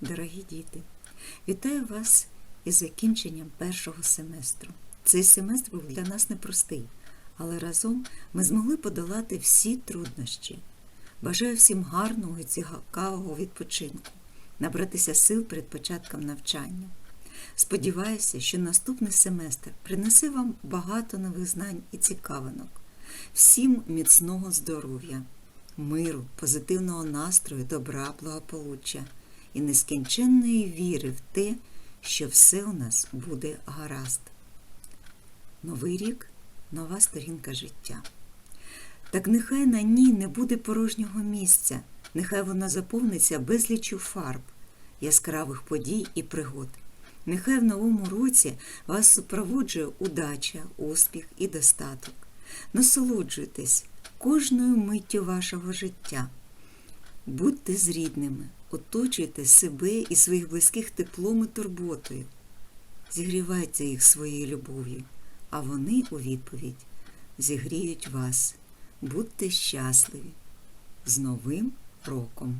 Дорогі діти, вітаю вас із закінченням першого семестру. Цей семестр був для нас непростий, але разом ми змогли подолати всі труднощі. Бажаю всім гарного і цікавого відпочинку, набратися сил перед початком навчання. Сподіваюся, що наступний семестр принесе вам багато нових знань і цікавинок. Всім міцного здоров'я, миру, позитивного настрою, добра, благополуччя і нескінченної віри в те, що все у нас буде гаразд. Новий рік нова сторінка життя. Так нехай на ній не буде порожнього місця, нехай вона заповниться безліччю фарб, яскравих подій і пригод. Нехай в новому році вас супроводжує удача, успіх і достаток. Насолоджуйтесь кожною миттю вашого життя. Будьте з рідними, оточуйте себе і своїх близьких теплом і турботою. Зігрівайте їх своєю любов'ю, а вони у відповідь зігріють вас. Будьте щасливі! З Новим роком!